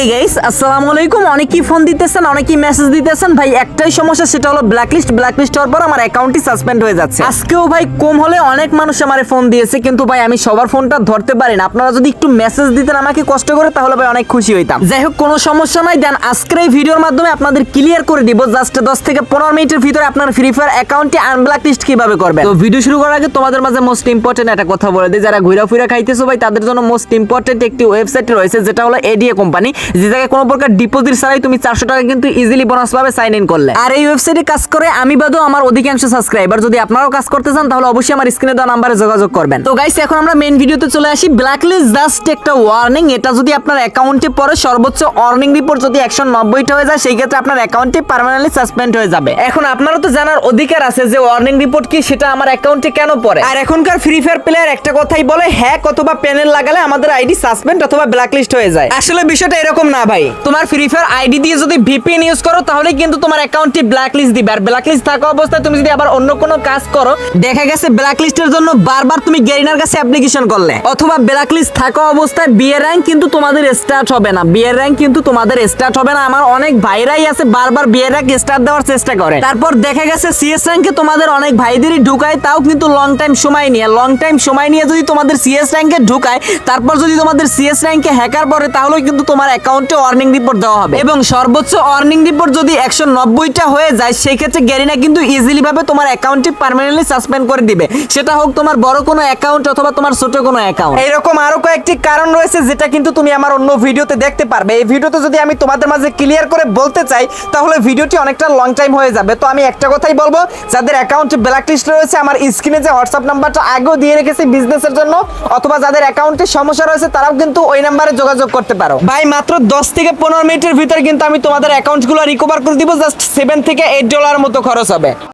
Hey guys আসসালামু আলাইকুম অনেকেই ফোন দিতেছেন, অনেকেই মেসেজ দিতেছেন। ভাই, একটাই সমস্যা, সেটা হলো ব্ল্যাকলিস্ট ব্ল্যাকলিস্ট হওয়ার পর আমার অ্যাকাউন্টটি সাসপেন্ড হয়ে যাচ্ছে। আজকেও ভাই কম হলে অনেক মানুষ আমারে ফোন দিয়েছে, কিন্তু ভাই আমি সবার ফোনটা ধরতে পারি না। আপনারা যদি একটু মেসেজ দিতেন আমাকে কষ্ট করে, তাহলে ভাই অনেক খুশি হইতাম। যাই হোক, কোনো সমস্যা নাই। দেন আজকের এই ভিডিওর মাধ্যমে আপনাদের ক্লিয়ার করে দিব জাস্ট দশ থেকে পনেরো মিনিটের ভিতরে আপনার ফ্রি ফায়ার অ্যাকাউন্টে আনব্ল্যাকলিস্ট কীভাবে করবেন। তো ভিডিও শুরু করার আগে তোমাদের মাঝে মোস্ট ইম্পর্টেন্ট একটা কথা বলে দিই। যারা ঘুরা ফিরা খাইতেছো ভাই, তাদের জন্য মোস্ট ইম্পর্টেন্ট একটি ওয়েবসাইট রয়েছে, যেটা হলো এডিএ কোম্পানি যে জায়গায় কোনো প্রকার ডিপোজিট ছাড়াই তুমি চারশো টাকা কিন্তু ইজিলি বোনাস পাবে সাইন ইন করলে। আর এই ওয়েবসাইটে কাজ করে আমি বাদও আমার অধিকাংশ সাবস্ক্রাইবার যদি আপনারাও কাজ করতে চান, তাহলে অবশ্যই আমার স্ক্রিনে দেওয়া নাম্বারে যোগাযোগ করবেন। তো গাইস এখন আমরা মেন ভিডিওতে চলে আসি। ব্ল্যাকলিস্ট জাস্ট একটা ওয়ার্নিং এটা যদি আপনার অ্যাকাউন্টে পরে সর্বোচ্চ অর্নিং রিপোর্ট যদি একশো নব্বইটা হয়ে যায়, সেই ক্ষেত্রে আপনার অ্যাকাউন্টে পার্মানেন্টলি সাসপেন্ড হয়ে যাবে। এখন আপনারও তো জানার অধিকার আছে যে ওয়ার্নিং রিপোর্ট কি, সেটা আমার অ্যাকাউন্টে কেন পড়ে? আর এখনকার ফ্রি ফায়ার প্লেয়ার একটা কথাই বলে, হ্যাক অথবা প্যানেল লাগালে আমাদের আইডি সাসপেন্ড অথবা ব্ল্যাকলিস্ট হয়ে যায়। আসলে বিষয়টা এরকম না ভাই। তোমার ফ্রি ফায়ার আইডি দিয়ে যদি ভিপিএন ইউজ করো তাহলে কিন্তু তোমার অ্যাকাউন্টটি ব্ল্যাকলিস্ট দিবে। আর ব্ল্যাকলিস্ট থাকা অবস্থায় তুমি যদি আবার অন্য কোনো কাজ করো, দেখা গেছে ব্ল্যাকলিস্টের জন্য বারবার তুমি গেরিনার কাছে অ্যাপ্লিকেশন করলে। অথবা ব্ল্যাকলিস্ট থাকা অবস্থায় বিয়ে র্যাঙ্ক কিন্তু তোমাদের স্টার্ট হবে না। বিয়ে র্যাঙ্ক কিন্তু তোমাদের স্টার্ট হবে না। আমার অনেক ভাইরাই আছে, বারবার বিয়ে র্যাঙ্ক স্টার্ট দেওয়ার চেষ্টা করে। তারপর দেখা গেছে সিএস র্যাঙ্কে তোমাদের অনেক ভাইদেরই ঢুকায়, তাও কিন্তু লং টাইম সময় নিয়ে। লং টাইম সময় নিয়ে যদি তোমাদের সিএস র্যাঙ্কে ঢুকায়, তারপর যদি তোমাদের সিএস র্যাঙ্কে হ্যাকার পড়ে তাহলে কিন্তু তোমার অ্যাকাউন্টে অর্নিং রিপোর্ট দেওয়া হবে। এবং সর্বোচ্চ অর্নিং রিপোর্ট যদি একশো নব্বইটা হয়ে যায় সেই ক্ষেত্রে গ্যারিনা কিন্তু ইজিলি ভাবে তোমার অ্যাকাউন্টটি পার্মানেন্টলি সাসপেন্ড করে দিবে। সেটা হোক তোমার বড় কোনো অ্যাকাউন্ট অথবা তোমার ছোট কোনো অ্যাকাউন্ট এরকম আরও কয়েকটি কারণ রয়েছে যেটা কিন্তু তুমি আমার অন্য ভিডিওতে দেখতে পারবে। এই ভিডিওতে যদি আমি তোমাদের মাঝে ক্লিয়ার করে বলতে চাই তাহলে ভিডিওটি অনেকটা লং টাইম হয়ে যাবে। তো আমি একটা কথাই বলব যাদের অ্যাকাউন্টে ব্ল্যাক লিস্ট রয়েছে আমার স্ক্রিনে যে হোয়াটসঅ্যাপ নাম্বারটা আগেও দিয়ে রেখেছি বিজনেসের জন্য অথবা যাদের অ্যাকাউন্টে সমস্যা রয়েছে তারাও কিন্তু ওই নাম্বারে যোগাযোগ করতে পারো। ভাই মাত্র দশ থেকে পনেরো মিনিটের ভিতরে কিন্তু আমি তোমাদের অ্যাকাউন্টগুলো রিকভার করে দিব জাস্ট সেভেন থেকে এইট ডলার মতো খরচ হবে।